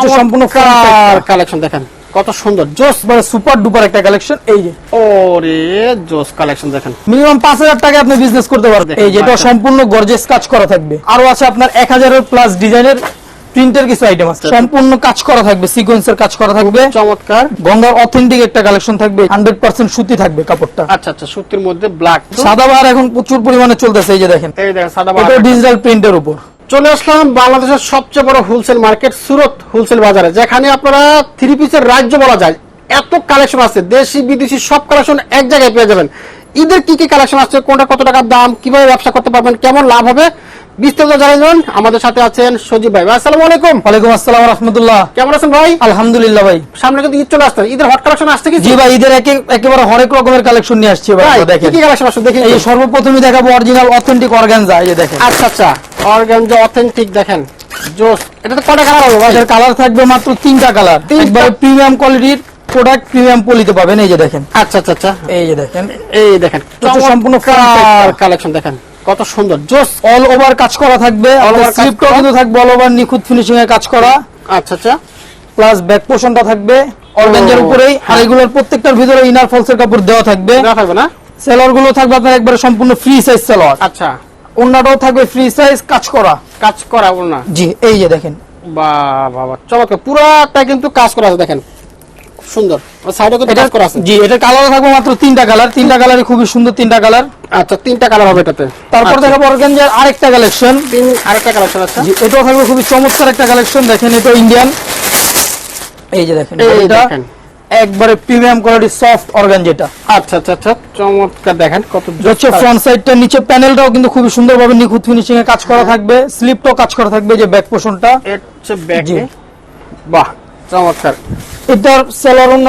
হচ্ছে সম্পূর্ণ কালেকশন দেখেন। কত সুন্দর। জোস মানে সুপার ডুপার একটা কালেকশন এই যে। ওরে জোস কালেকশন দেখেন। মিনিমাম পাঁচ হাজার টাকা আপনি বিজনেস করতে পারবেন। এই যেটা সম্পূর্ণ কাজ করা থাকবে। আরও আছে আপনার প্লাস ডিজাইনের প্রিন্টের কিছু আইটেম আছে। আচ্ছা। সম্পূর্ণ কাজ করা থাকবে সিকোয়েন্সের কাজ করা থাকবে। চমৎকার। গঙ্গার অথেন্টিক একটা কালেকশন থাকবে হান্ড্রেড পার্সেন্ট সুতি থাকবে কাপড়টা। আচ্ছা আচ্ছা সুতির মধ্যে ব্ল্যাক সাদাবাহার এখন প্রচুর পরিমাণে চলতেছে এই যে দেখেন। এই দেখেন সাদা এটা ডিজিটাল প্রিন্টের উপর। চলে আসলাম বাংলাদেশের সবচেয়ে বড় হোলসেল মার্কেট সুরত হোলসেল বাজারে যেখানে আপনারা থ্রি পিসের রাজ্য বলা যায়। এত কালেকশন আছে দেশি বিদেশি সব কালেকশন এক জায়গায় পেয়ে যাবেন। ঈদের কি কি কালেকশন আছে কোনটা কত টাকার দাম কীভাবে ব্যবসা করতে পারবেন কেমন লাভ হবে বিস্তারিত জানাবেন আমাদের সাথে আছেন সজীব ভাই। আসসালামু আলাইকুম। ওয়ালাইকুম আসসালাম রহমতুল্লাহ। কেমন আছেন ভাই? আলহামদুলিল্লাহ ভাই। সামনে কিন্তু ঈদ চলে আসছে ঈদের হট কালেকশন আসছে কি জি ভাই ঈদের একে একেবারে হরেক রকমের কালেকশন নিয়ে আসছি ভাই দেখেন। কি কালেকশন আসছে দেখি এই সর্বপ্রথমে দেখাবো অরিজিনাল অথেন্টিক অর্গানজা এই দেখেন। আচ্ছা আচ্ছা। অর্গানজা অথেন্টিক দেখেন জোস। এটা তো কটা কালার হবে ভাই? এটার কালার থাকবে মাত্র তিনটা কালার? একবারে প্রিমিয়াম কোয়ালিটির প্রোডাক্ট প্রিমিয়াম পলিতে পাবেন। এই যে দেখেন। আচ্ছা আচ্ছা আচ্ছা। এই যে দেখেন। এই দেখেন সম্পূর্ণ। কালেকশন দেখেন কত সুন্দর। জোস। অল ওভার কাজ করা থাকবে। কাজ স্লিপটাও কিন্তু থাকবে অল ওভার নিখুঁত ফিনিশিং এর কাজ করা। আচ্ছা আচ্ছা। প্লাস ব্যাক পোর্শনটা থাকবে। অর্গানজার উপরেই আর। এগুলোর প্রত্যেকটার ভিতরে ইনার ফলসের কাপড় দেওয়া থাকবে। দেওয়া থাকবে না? সেলরগুলো থাকবে আপনার একবারে সম্পূর্ণ ফ্রি সাইজ সেলর আচ্ছা। অন্যটাও থাকবে ফ্রি সাইজ কাজ করা। কাজ করা বল না জি এই যে দেখেন। বাবা চমৎকার। পুরোটা কিন্তু কাজ করা আছে দেখেন। সুন্দর। সাইডে কিন্তু এটা কাজ করা আছে। জি এটা কালার থাকবে মাত্র তিনটা কালার তিনটা কালারই খুবই সুন্দর তিনটা কালার আচ্ছা তিনটা কালার হবে এটাতে। তারপর আচ্ছা, দেখাবো অর্গানজার আরেকটা কালেকশন আরেকটা কালেকশন আছে জি এটাও থাকবে খুবই চমৎকার একটা কালেকশন দেখেন এটা ইন্ডিয়ান এই যে দেখেন এটা দেখেন। একবারে প্রিমিয়াম কোয়ালিটি সফট অর্গান যেটা। আচ্ছা আচ্ছা আচ্ছা চমৎকার দেখেন কত হচ্ছে ফ্রন্ট সাইডটা নিচে প্যানেলটাও কিন্তু খুবই সুন্দরভাবে নিখুঁত ফিনিশিং এ কাজ করা থাকবে স্লিপটাও কাজ করা থাকবে যে ব্যাক পোর্শনটা এর হচ্ছে ব্যাগে জি। বাহ চমৎকার। এটার সেলর অন্য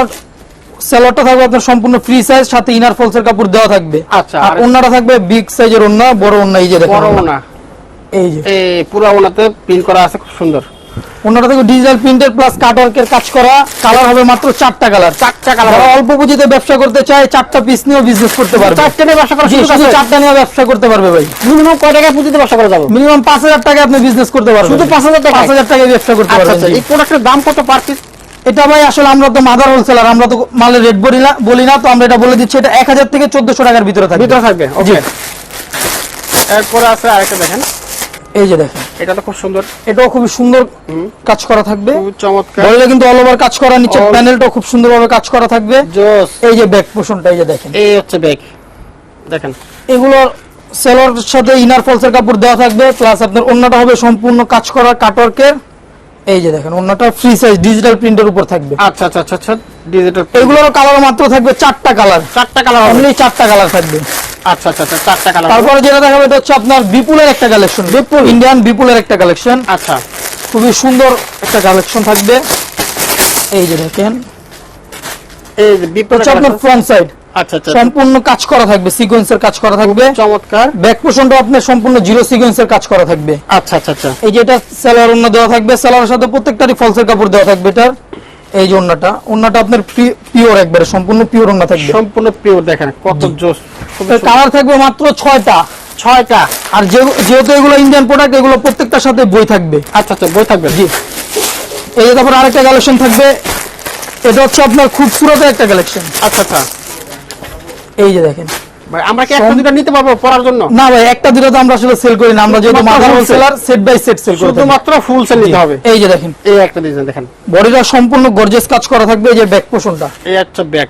সেলারটা থাকবে আপনার সম্পূর্ণ ফ্রি সাইজ সাথে ইনার ফলসের কাপড় দেওয়া থাকবে। আচ্ছা, আর অন্যটা থাকবে বিগ সাইজের অন্য বড় অন্য এই যে দেখেন বড় ওড়না। না এই যে। এই পুরো ওনাতে প্রিন্ট করা আছে খুব সুন্দর। অন্যটা থাকবে ডিজিটাল প্রিন্টের প্লাস কাটওয়ার্কের কাজ করা। কালার হবে মাত্র চারটা কালার চারটা কালার যারা অল্প পুঁজিতে ব্যবসা করতে চায় চারটা পিস নিয়েও বিজনেস করতে পারবে। চারটে নিয়ে ব্যবসা করা শুধু চারটা নিয়ে ব্যবসা করতে পারবে ভাই। মিনিমাম কয় টাকা পুঁজিতে ব্যবসা করা যাবে? মিনিমাম পাঁচ হাজার টাকা আপনি বিজনেস করতে পারবেন। শুধু 5,000 টাকায়? পাঁচ হাজার টাকায় ব্যবসা করতে আচ্ছা পারবেন আচ্ছা এই প্রোডাক্টের দাম কত পার পিস এটা ভাই আসলে আমরা তো মাদার হোলসেলার আমরা তো মালের রেট বলি না বলি না তো আমরা এটা বলে দিচ্ছি এটা এক হাজার থেকে চোদ্দশো টাকার ভিতরে থাকবে। ভিতরে থাকবে। ওকে এরপরে আছে আরেকটা দেখেন। এই যে দেখেন। এটা তো খুব সুন্দর। এটাও খুবই সুন্দর কাজ করা থাকবে। চমৎকার। কিন্তু অল ওভার কাজ করা নিচে প্যানেলটাও খুব সুন্দরভাবে কাজ করা থাকবে। জোস। এই যে ব্যাক পোর্শনটা এই যে দেখেন। এই হচ্ছে ব্যাগ দেখেন। এগুলোর সেলর সাথে ইনার ফলসের কাপড় দেওয়া থাকবে প্লাস আপনার অন্যটা হবে সম্পূর্ণ কাজ করা কাটওয়ার্কের এই যে দেখেন অন্যটা ফ্রি সাইজ ডিজিটাল প্রিন্টের উপর থাকবে। আচ্ছা আচ্ছা আচ্ছা আচ্ছা ডিজিটাল এগুলোর কালার মাত্র থাকবে চারটা কালার চারটা কালার অনলি চারটা কালার থাকবে। আচ্ছা আচ্ছা আচ্ছা চারটা কালার তারপরে যেটা দেখাবে এটা হচ্ছে আপনার বিপুলের একটা কালেকশন বিপুল? ইন্ডিয়ান বিপুলের একটা কালেকশন আচ্ছা। খুবই সুন্দর একটা কালেকশন থাকবে। এই যে দেখেন। এই যে এটা বিপরীত হচ্ছে আপনার ফ্রন্ট সাইড আচ্ছা আচ্ছা সম্পূর্ণ কাজ করা থাকবে সিকোয়েন্সের কাজ করা থাকবে। চমৎকার। ব্যাক পোর্শনটা আপনার সম্পূর্ণ জিরো সিকোয়েন্সের কাজ করা থাকবে। আচ্ছা আচ্ছা আচ্ছা। এই যে এটা সেলার অন্য দেওয়া থাকবে। সেলারের সাথে প্রত্যেকটারই ফলসের কাপড় দেওয়া থাকবে এটার। এই যে অন্যটা অন্যটা আপনার পিওর একবারে সম্পূর্ণ পিওর অন্য থাকবে। সম্পূর্ণ পিওর দেখেন কত জোস কালার থাকবে মাত্র ছয়টা। ছয়টা। আর যেহেতু এগুলো ইন্ডিয়ান প্রোডাক্ট এগুলো প্রত্যেকটার সাথে বই থাকবে। আচ্ছা আচ্ছা বই থাকবে। জি। এই যে তারপর আরেকটা কালেকশন থাকবে। এটা হচ্ছে আপনার খুব খুবসুরত একটা কালেকশন আচ্ছা আচ্ছা। এই যে দেখেন। ভাই আমরা কি একটা সম- দুটো নিতে পারব পড়ার জন্য? না ভাই একটা দুটো তো আমরা আসলে সেল করি না আমরা যেহেতু mother wholesaler set by set sell করি শুধুমাত্র ফুল সেল নিতে হবে। এই যে দেখেন। এই একটা ডিজাইন দেখেন। বডিটা সম্পূর্ণ কাজ করা থাকবে এই যে ব্যাক পোর্শনটা এই একটা ব্যাক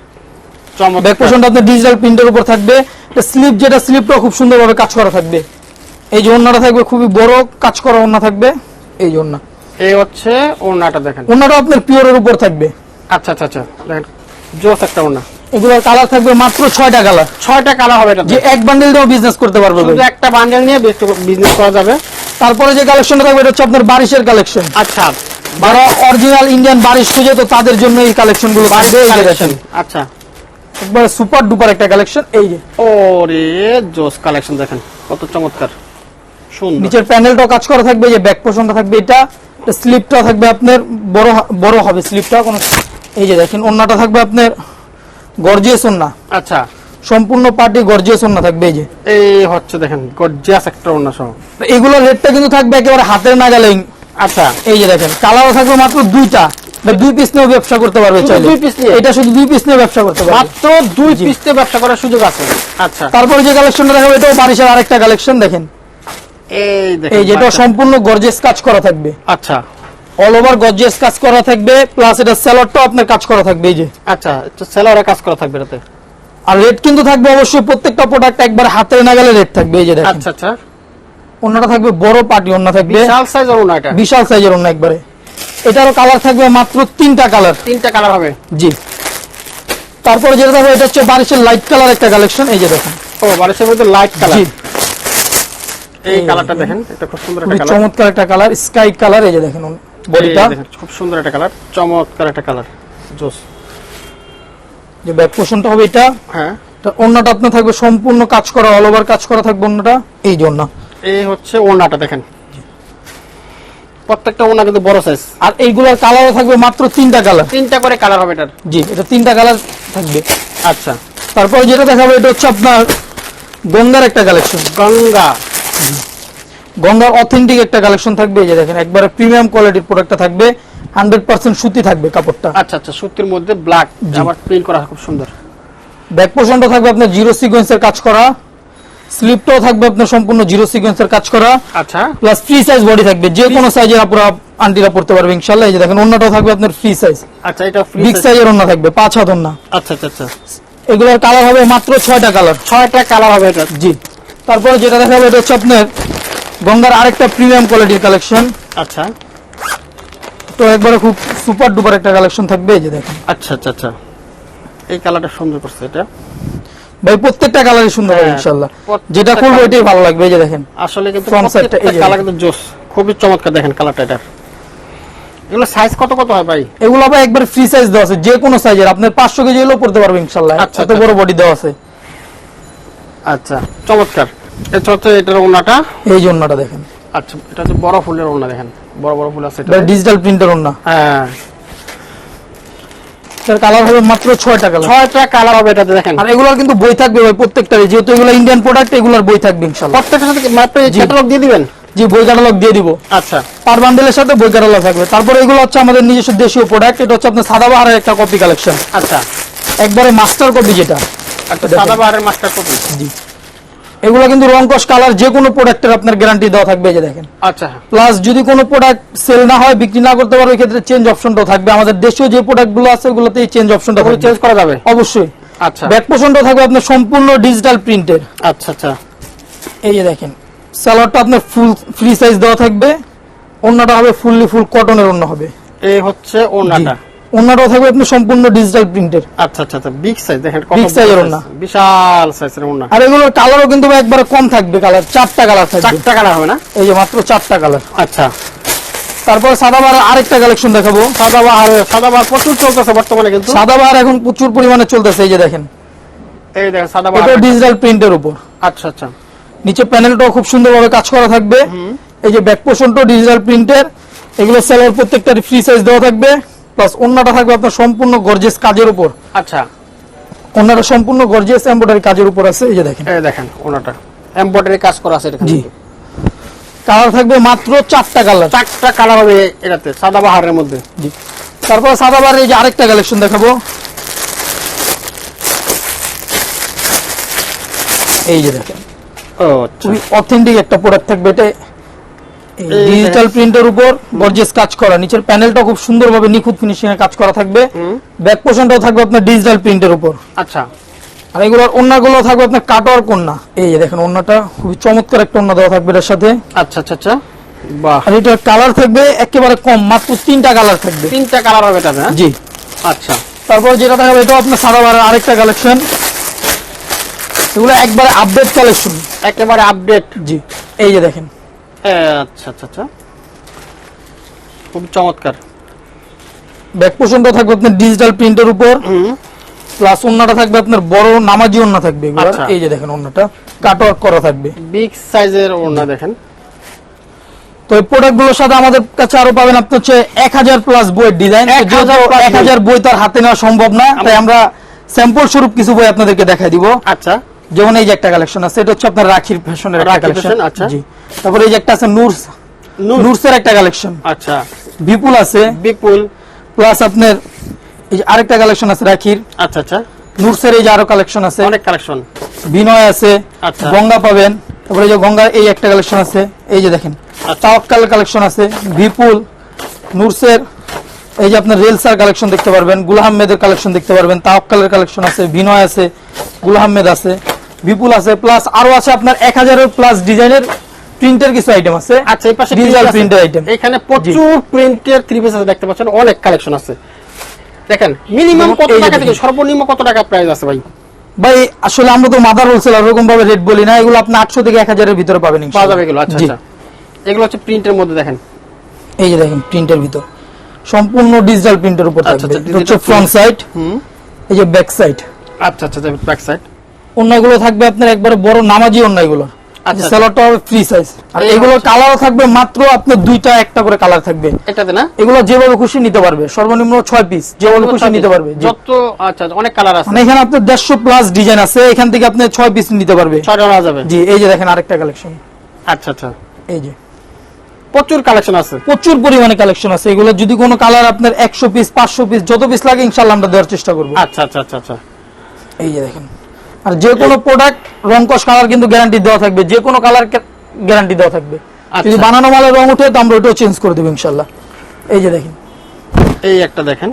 চমৎকার। পোর্শনটা আপনার ডিজিটাল প্রিন্টের উপর থাকবে। স্লিপ যেটা স্লিপটা খুব সুন্দরভাবে কাজ করা থাকবে। এই যে ওন্নাটা থাকবে খুবই বড় কাজ করা ওন্না থাকবে। এই যে ওন্না এই হচ্ছে ওনাটা দেখেন। ওন্নাটা আপনার পিওরের উপর থাকবে। আচ্ছা আচ্ছা আচ্ছা দেখেন জোস একটা ওনা এগুলোর কালার থাকবে মাত্র ছয়টা কালার ছয়টা কালার হবে যে এক বান্ডেল দিয়েও বিজনেস করতে পারবে। একটা বান্ডেল নিয়ে বিজনেস করা যাবে। তারপরে যে কালেকশনটা থাকবে এটা হচ্ছে আপনার বারিশের কালেকশন আচ্ছা। যারা অরিজিনাল ইন্ডিয়ান বারিশ খুঁজে তো তাদের জন্য এই কালেকশনগুলো থাকবে। আচ্ছা। একবারে সুপার ডুপার একটা কালেকশন এই যে। ওরে জোস কালেকশন দেখেন কত চমৎকার। সুন্দর। নিচের প্যানেলটাও কাজ করা থাকবে যে ব্যাক পোর্শনটা থাকবে এটা। স্লিপটা থাকবে আপনার বড় বড় হবে স্লিপটা কোনো এই যে দেখেন ওন্নাটা থাকবে আপনার গর্জিয়াস ওন্না আচ্ছা। সম্পূর্ণ পার্টি গর্জিয়াস ওন্না থাকবে এই যে। এই হচ্ছে দেখেন গর্জিয়াস একটা ওনা সহ। তো এগুলোর রেটটা কিন্তু থাকবে একেবারে হাতের নাগালে আচ্ছা। এই যে দেখেন কালারও থাকবে মাত্র দুইটা। দুই পিস নিয়েও ব্যবসা করতে পারবে চাইলে। দুই piece নিয়ে? এটা শুধু দুই পিস নিয়ে ব্যবসা করতে পারবে। মাত্র দুই পিসতে ব্যবসা করার সুযোগ আছে। আচ্ছা। তারপরে যে কালেকশনটা দেখাবো এটাও বারিশের আরেকটা কালেকশন দেখেন। এই দেখেন এই যেটা সম্পূর্ণ গর্জেস কাজ করা থাকবে। আচ্ছা। অল ওভার কাজ করা থাকবে প্লাস এটা আপনার কাজ করা থাকবে এই যে। আচ্ছা সেলারে কাজ করা থাকবে এটাতে? আর রেট কিন্তু থাকবে অবশ্যই প্রত্যেকটা প্রোডাক্ট একবার হাতে না গেলে রেট থাকবে এই যে দেখেন। আচ্ছা আচ্ছা। অন্যটা থাকবে বড় পার্টি থাকবে। বিশাল সাইজ অরুণ এটা? বিশাল সাইজের অন্য একবারে। এটারও কালার থাকবে মাত্র তিনটা কালার তিনটা কালার হবে? জি। তারপরে যেটা থাকবে এটা হচ্ছে বারিশের লাইট কালার একটা কালেকশন এই যে দেখেন। ও বারিশের মধ্যে লাইট কালার জি। এই কালারটা দেখেন এটা খুব সুন্দর একটা কালার চমৎকার একটা কালার স্কাই কালার এই যে দেখেন। বডিটা? খুব সুন্দর একটা কালার চমৎকার একটা কালার জোস। যে ব্যাক পোর্শনটা হবে এটা হ্যাঁ। তা অন্যটা আপনার থাকবে সম্পূর্ণ কাজ করা অল ওভার কাজ করা থাকবে অন্যটা এই জন্য এই হচ্ছে ওনাটা দেখেন। প্রত্যেকটা ওনা কিন্তু বড় সাইজ আর এইগুলোর কালারও থাকবে মাত্র তিনটা কালার তিনটা করে কালার হবে এটার। জি এটা তিনটা কালার থাকবে। আচ্ছা। তারপরে যেটা দেখাবো এটা হচ্ছে আপনার গঙ্গার একটা কালেকশন গঙ্গা। গঙ্গার অথেন্টিক একটা কালেকশন থাকবে এই যে দেখেন একবারে প্রিমিয়াম কোয়ালিটির প্রোডাক্টটা থাকবে হান্ড্রেড পার্সেন্ট সুতি থাকবে কাপড়টা। আচ্ছা আচ্ছা সুতির মধ্যে ব্ল্যাক আবার প্রিন্ট করা খুব সুন্দর। ব্যাক পোর্শনটা থাকবে আপনার জিরো সিকোয়েন্সের কাজ করা স্লিপটাও থাকবে আপনার সম্পূর্ণ জিরো সিকোয়েন্সের কাজ করা আচ্ছা। প্লাস ফ্রি সাইজ বডি থাকবে যে কোনো সাইজের আপনারা আন্টিরা পড়তে পারবে ইনশাল্লাহ এই যে দেখেন অন্যটাও থাকবে আপনার ফ্রি সাইজ আচ্ছা এটা ফ্রি বিগ সাইজের অন্য থাকবে পাঁচ হাত অন্য। আচ্ছা আচ্ছা আচ্ছা। এগুলোর কালার হবে মাত্র ছয়টা কালার ছয়টা কালার হবে এটা। জি। তারপরে যেটা দেখাবো এটা হচ্ছে আপনার গঙ্গার আরেকটা প্রিমিয়াম কোয়ালিটির কালেকশন আচ্ছা। তো একবারে খুব সুপার ডুপার একটা কালেকশন থাকবে এই যে দেখেন। আচ্ছা আচ্ছা আচ্ছা। এই কালারটা সুন্দর করছে এটা। ভাই প্রত্যেকটা কালারই সুন্দর হবে হ্যাঁ, ইনশাল্লাহ যেটা খুলবো এটাই ভালো লাগবে এই যে দেখেন। আসলে কিন্তু Front side টা এই কালার কিন্তু জোস। খুবই চমৎকার দেখেন কালারটা এটা এগুলো সাইজ কত কত হয় ভাই? এগুলো আবার একবার ফ্রি সাইজ দেওয়া আছে যে কোনো সাইজের আপনার পাঁচশো কেজি হলেও পড়তে পারবে ইনশাল্লাহ আচ্ছা, এত আচ্ছা, বড় বডি দেওয়া আছে। আচ্ছা চমৎকার। এটা হচ্ছে এটার ওনাটা এই জন্যটা দেখেন। আচ্ছা এটা হচ্ছে বড় ফুলের ওনা দেখেন। বড় বড় ফুল আছে এটা। ডিজিটাল প্রিন্টার না হ্যাঁ। এর কালার হবে মাত্র ছয়টা কালার ছয়টা কালার হবে এটাতে দেখেন। আর এগুলোর কিন্তু বই থাকবে ভাই প্রত্যেকটারই। যেহেতু এগুলো ইন্ডিয়ান প্রোডাক্ট এগুলোর বই থাকবে ইনশাল্লাহ প্রত্যেকটার সাথে মাত্র ক্যাটালগ দিয়ে দিবেন? জি বই ক্যাটালগ দিয়ে দিব। আচ্ছা। পার বান্ডেলের সাথে বই ক্যাটালগ থাকবে। তারপরে এগুলো হচ্ছে আমাদের নিজস্ব দেশীয় প্রোডাক্ট এটা হচ্ছে আপনার সাদাবাহারের একটা কপি কালেকশন আচ্ছা। একবারে মাস্টার কপি যেটা। আচ্ছা দেখেন। সাদা বাহারের মাস্টার কপি জি। এগুলো কিন্তু রং কস কালার যে কোনো প্রোডাক্টের আপনার গ্যারান্টি দেওয়া থাকবে এই যে দেখেন। আচ্ছা। প্লাস যদি কোনো প্রোডাক্ট সেল না হয় বিক্রি না করতে পারো ক্ষেত্রে চেঞ্জ অপশনটাও থাকবে। আমাদের দেশীয় যে প্রোডাক্টগুলো আছে ওগুলোতে এই চেঞ্জ অপশনটা চেঞ্জ করা যাবে? অবশ্যই। আচ্ছা। ব্যাক পোর্শনটাও থাকবে আপনার সম্পূর্ণ ডিজিটাল প্রিন্টের আচ্ছা আচ্ছা। এই যে দেখেন সালোয়ারটা আপনার ফুল ফ্রি সাইজ দেওয়া থাকবে। অন্যটা হবে ফুললি ফুল কটনের অন্য হবে। এই হচ্ছে ওনাটা অন্যটাও থাকবে আপনার সম্পূর্ণ ডিজিটাল প্রিন্টের আচ্ছা আচ্ছা আচ্ছা বিগ সাইজ দেখেন কত বড় ওড়না। size। বিশাল সাইজের ওনা আর এগুলো কালারও কিন্তু একবারে কম থাকবে কালার চারটা কালার থাকবে। চারটা কালার হবে না? এই যে মাত্র চারটা কালার আচ্ছা। তারপর সাদাবার আরেকটা কালেকশন দেখাবো। সাদা বাহার সাদা বাহার প্রচুর চলতেছে বর্তমানে কিন্তু। সাদাবার এখন প্রচুর পরিমাণে চলতেছে এই যে দেখেন। এই দেখেন সাদা এটা ডিজিটাল প্রিন্টের উপর। আচ্ছা আচ্ছা। নিচে প্যানেলটাও খুব সুন্দরভাবে কাজ করা থাকবে। এই যে ব্যাক পোর্শনটাও ডিজিটাল প্রিন্টের এগুলো সেলার প্রত্যেকটা ফ্রি সাইজ দেওয়া থাকবে। প্লাস অন্যটা থাকবে আপনার সম্পূর্ণ গর্জেস কাজের উপর। আচ্ছা। অন্যটা সম্পূর্ণ গর্জিয়াস এমব্রয়ডারি কাজের উপর আছে এই যে দেখেন। এই দেখেন ওনাটা এমব্রয়ডারি কাজ করা আছে জি। কালার থাকবে মাত্র চারটা কালার চারটা কালার হবে এটাতে সাদা বাহারের মধ্যে। জি। তারপর সাদাবার এই যে আরেকটা কালেকশন দেখাবো। এই যে দেখেন। ও আচ্ছা। অথেন্টিক একটা প্রোডাক্ট থাকবে এটা। ডিজিটাল প্রিন্টের উপর গর্জিয়াস কাজ করা। নিচের প্যানেলটা খুব সুন্দরভাবে নিখুঁত ফিনিশিং এ কাজ করা থাকবে। ব্যাক পোর্শনটাও থাকবে আপনার ডিজিটাল প্রিন্টের উপর। আচ্ছা। আর এগুলোর অন্যগুলো থাকবে আপনার কাটোয়ার কন্যা। এই যে দেখেন অন্যটা খুবই চমৎকার একটা অন্য দেওয়া থাকবে এর সাথে। আচ্ছা আচ্ছা আচ্ছা। বাহ। আর এটার কালার থাকবে একেবারে কম মাত্র তিনটা কালার থাকবে। তিনটা কালার হবে এটাতে হ্যাঁ? জি। আচ্ছা। তারপর যেটা দেখাবো এটাও আপনার সাদাবারের আরেকটা কালেকশন এগুলো একবারে আপডেট কালেকশন একেবারে আপডেট জি। এই যে দেখেন। আচ্ছা আচ্ছা আচ্ছা। খুব চমৎকার। ব্যাক পোর্শনটা থাকবে আপনার ডিজিটাল প্রিন্টের উপর প্লাস অন্যটা থাকবে আপনার বড় নামাজি অন্য থাকবে আচ্ছা। এই যে দেখেন অন্যটা কাটওয়ার্ক করা থাকবে। বিগ সাইজের ওড়না দেখেন। তো এই প্রোডাক্টগুলোর সাথে আমাদের কাছে আরও পাবেন আপনি হচ্ছে এক হাজার প্লাস বইয়ের ডিজাইন 1000 এক হাজার বই। তো আর হাতে নেওয়া সম্ভব না তাই আমরা স্যাম্পল স্বরূপ কিছু বই আপনাদেরকে দেখাই দিব। আচ্ছা। যেমন এই যে একটা কালেকশন আছে এটা হচ্ছে আপনার রাখির ফ্যাশনের একটা কালেকশন আচ্ছা। জি। তারপরে এই যে একটা আছে নূর নূর। নুরসের একটা কালেকশন আচ্ছা। বিপুল আছে। বিপুল প্লাস আপনার এই যে আরেকটা কালেকশন আছে রাখির। আচ্ছা আচ্ছা। নুরসের এই যে আরও কালেকশন আছে। অনেক কালেকশন বিনয় আছে। আচ্ছা। গঙ্গা পাবেন। তারপরে এই যে গঙ্গার এই একটা কালেকশন আছে। এই যে দেখেন। আচ্ছা। তাওয়াক্কাল কালেকশন আছে। বিপুল নুরসের এই যে আপনার রেলসার কালেকশন দেখতে পারবেন। গুল আহমেদের কালেকশন দেখতে পারবেন। তাওয়াক্কালের কালেকশন আছে। বিনয় আছে। গুল আহমেদ আছে। বিপুল আছে। প্লাস আরও আছে আপনার এক হাজারের প্লাস ডিজাইনের প্রিন্টের কিছু আইটেম আছে। আচ্ছা এই পাশে ডিজিটাল প্রিন্টের আইটেম এখানে প্রচুর প্রিন্টের থ্রি পিস আছে দেখতে পাচ্ছেন অনেক কালেকশন আছে। দেখেন মিনিমাম কত টাকা থেকে সর্বনিম্ন কত টাকা প্রাইস আছে ভাই? ভাই আসলে আমরা তো মাদার হোলসেলার ওরকম ভাবে রেট বলি না এগুলো আপনি আটশো থেকে এক হাজারের ভিতরে পাবেন পাওয়া যাবে এগুলো আচ্ছা। আচ্ছা। এগুলো হচ্ছে প্রিন্টের মধ্যে দেখেন। এই যে দেখেন প্রিন্টের ভিতর। সম্পূর্ণ ডিজিটাল প্রিন্টের উপর আচ্ছা, থাকবে। আচ্ছা, হচ্ছে ফ্রন্ট সাইড হুম। এই যে ব্যাক সাইড আচ্ছা আচ্ছা ব্যাক সাইড অন্যগুলো থাকবে আপনার একবারে বড় নামাজি অন্যগুলো। আচ্ছা। হবে ফ্রি সাইজ আর এগুলো হচ্ছে। কালারও থাকবে মাত্র আপনার দুইটা একটা করে কালার থাকবে। এটাতে না? এগুলো যেভাবে খুশি নিতে পারবে। সর্বনিম্ন ছয় পিস যেভাবে খুশি নিতে পারবে। যত আচ্ছা আচ্ছা, অনেক কালার আছে। মানে এখানে আপনার দেড়শো প্লাস ডিজাইন আছে এখান থেকে আপনি ছয় পিস নিতে পারবে। ছয়টা নেওয়া যাবে। জি এই যে দেখেন আরেকটা কালেকশন আচ্ছা আচ্ছা। এই যে। প্রচুর কালেকশন আছে। প্রচুর পরিমাণে কালেকশন আছে। এগুলো যদি কোনো কালার আপনার একশো পিস পাঁচশো পিস যত পিস লাগে ইনশাল্লাহ আমরা দেওয়ার চেষ্টা করব। আচ্ছা আচ্ছা আচ্ছা আচ্ছা। এই যে দেখেন। আর যে কোনো প্রোডাক্ট রংকশ কালার কিন্তু গ্যারান্টি দেওয়া থাকবে যে কোনো কালার গ্যারান্টি দেওয়া থাকবে। আচ্ছা। যদি বানানো মালের রং উঠে তো আমরা ওটাও চেঞ্জ করে দেবো ইনশাল্লাহ। এই যে দেখেন। এই একটা দেখেন।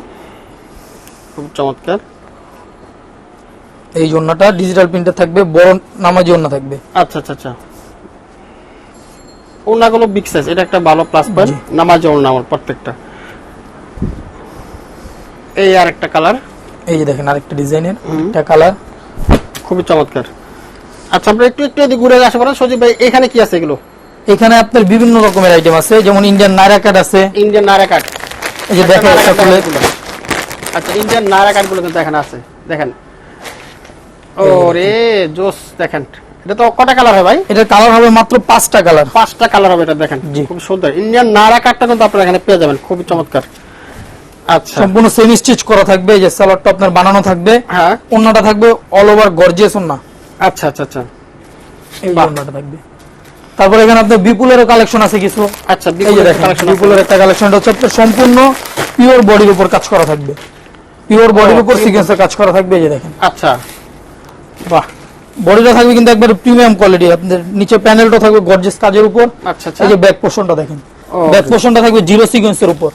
খুব চমৎকার। এই জন্যটা ডিজিটাল প্রিন্টার থাকবে বড় নামাজি অন্য থাকবে। আচ্ছা আচ্ছা আচ্ছা। ওনাগুলো বিগ সাইজ এটা একটা ভালো প্লাস পয়েন্ট নামাজ ওনা আমার প্রত্যেকটা। এই আর একটা কালার এই যে দেখেন আরেকটা ডিজাইনের একটা কালার খুবই চমৎকার। আচ্ছা আমরা একটু একটু এদিকে ঘুরে আসতে পারেন সজীব ভাই এখানে কি আছে এগুলো? এখানে আপনার বিভিন্ন রকমের আইটেম আছে যেমন ইন্ডিয়ান নাইরা কার্ড আছে। ইন্ডিয়ান নারা কাঠ এই যে দেখেন আচ্ছা ইন্ডিয়ান নারা কাঠগুলো কিন্তু এখানে আছে। দেখেন। ও রে জোস দেখেন। এটা তো কটা কালার হয় ভাই? এটা কালার হবে মাত্র পাঁচটা কালার পাঁচটা কালার হবে এটা দেখেন। খুব সুন্দর। ইন্ডিয়ান নারা কাঠটা কিন্তু আপনারা এখানে পেয়ে যাবেন। খুবই চমৎকার। আচ্ছা সম্পূর্ণ সেমি স্টিচ করা থাকবে এই যে সালোয়ারটা আপনার বানানো থাকবে। হ্যাঁ। অন্যটা থাকবে অল ওভার গর্জিয়াস অন্য আচ্ছা আচ্ছা আচ্ছা। এই বাহ। থাকবে। তারপরে এখানে আপনার বিপুলেরও কালেকশন আছে কিছু। আচ্ছা বিপুলের একটা কালেকশন হচ্ছে আপনার সম্পূর্ণ পিওর বডির উপর কাজ করা থাকবে। পিওর বডির উপর সিকোয়েন্সের কাজ করা থাকবে এই যে দেখেন। আচ্ছা। বাহ। বডিটা থাকবে কিন্তু একবার প্রিমিয়াম কোয়ালিটি আপনাদের নিচে প্যানেলটা থাকবে গর্জিয়াস কাজের উপর। আচ্ছা আচ্ছা। এই যে ব্যাক পোর্শনটা দেখেন। ব্যাক. পোর্শনটা থাকবে জিরো সিকোয়েন্সের উপর।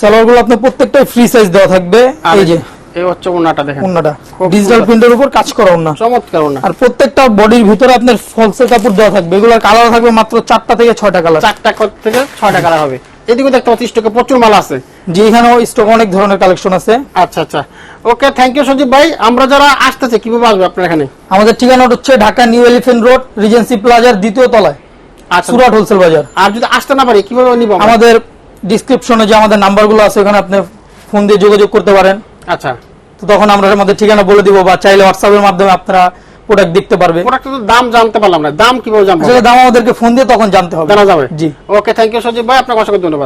সালোয়ারগুলো আপনার প্রত্যেকটাই ফ্রি সাইজ দেওয়া থাকবে। এই যে এই হচ্ছে ওনাটা দেখেন। অন্যটা ডিজিটাল প্রিন্টের উপর কাজ করা অন্য চমৎকার ওনা আর প্রত্যেকটা বডির ভিতরে আপনার ফলসের কাপড় দেওয়া থাকবে। এগুলোর কালার থাকবে মাত্র চারটা থেকে ছয়টা কালার চারটা কত থেকে ছয়টা কালার হবে। এদিকে দেখতে পাচ্ছি স্টকে প্রচুর মাল আছে। যে এখানেও স্টক অনেক ধরনের কালেকশন আছে। আচ্ছা আচ্ছা। ওকে থ্যাংক ইউ সজীব ভাই। আমরা যারা আসতেছে কীভাবে আসবে আপনার এখানে? আমাদের ঠিকানা হচ্ছে Dhaka New Elephant Road Regency প্লাজার দ্বিতীয় তলায়। আচ্ছা। সুরাট হোলসেল বাজার। আর যদি আসতে না পারি কীভাবে নিব আমাদের ডিসক্রিপশনে যে আমাদের নাম্বারগুলো আছে ওখানে আপনি ফোন দিয়ে যোগাযোগ করতে পারেন। আচ্ছা। তো তখন আমরা আমাদের ঠিকানা বলে দিব বা চাইলে হোয়াটসঅ্যাপের মাধ্যমে আপনারা প্রোডাক্ট দেখতে পারবে। প্রোডাক্টের দাম জানতে পারলাম না। দাম কীভাবে জানব? দাম আমাদেরকে ফোন দিয়ে তখন জানতে হবে। জানা যাবে। জি। ওকে থ্যাংক ইউ সজীব ভাই আপনাকে অসংখ্য ধন্যবাদ।